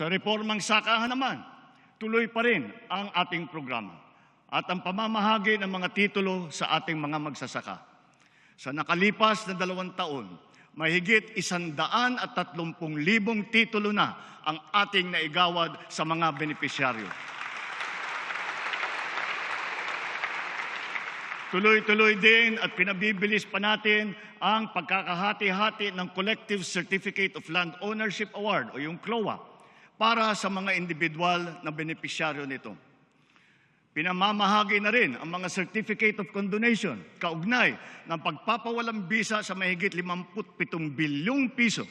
Sa reformang sakahan naman, tuloy pa rin ang ating programa at ang pamamahagi ng mga titulo sa ating mga magsasaka. Sa nakalipas na dalawang taon, mahigit isandaan at tatlumpung libong titulo na ang ating naigawad sa mga benepisyaryo. Tuloy-tuloy din at pinabibilis pa natin ang pagkakahati-hati ng Collective Certificate of Land Ownership Award o yung CLOA para sa mga individual na benepisyaryo nito. Pinamamahagi na rin ang mga Certificate of Condonation kaugnay ng pagpapawalang bisa sa mahigit 57 bilyong piso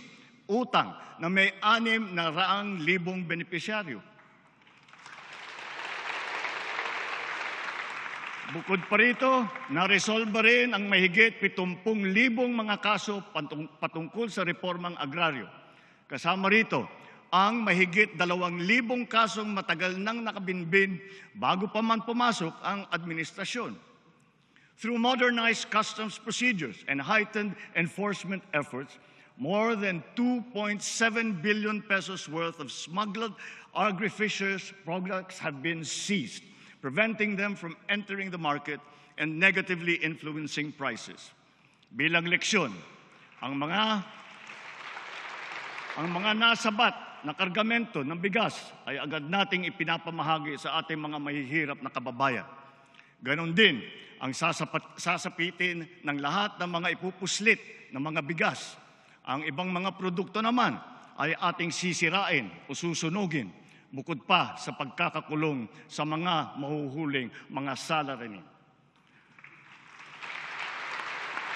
utang na may anim na raang libong benepisyaryo. Bukod pa rito, naresolba rin ang mahigit 70,000 mga kaso patung- patungkol sa reformang agraryo. Kasama rito, ang mahigit 2,000 kasong matagal nang nakabinbin bago pa man pumasok ang administrasyon. Through modernized customs procedures and heightened enforcement efforts, more than 2.7 billion pesos worth of smuggled agri-fishers products have been seized, preventing them from entering the market and negatively influencing prices. Bilang leksyon, ang mga ang mga nasabat na kargamento ng bigas ay agad nating ipinapamahagi sa ating mga mahihirap na kababayan. Ganon din ang sasapat, sasapitin ng lahat ng mga ipupuslit ng mga bigas. Ang ibang mga produkto naman ay ating sisirain o susunugin bukod pa sa pagkakakulong sa mga mahuhuling mga salarymen.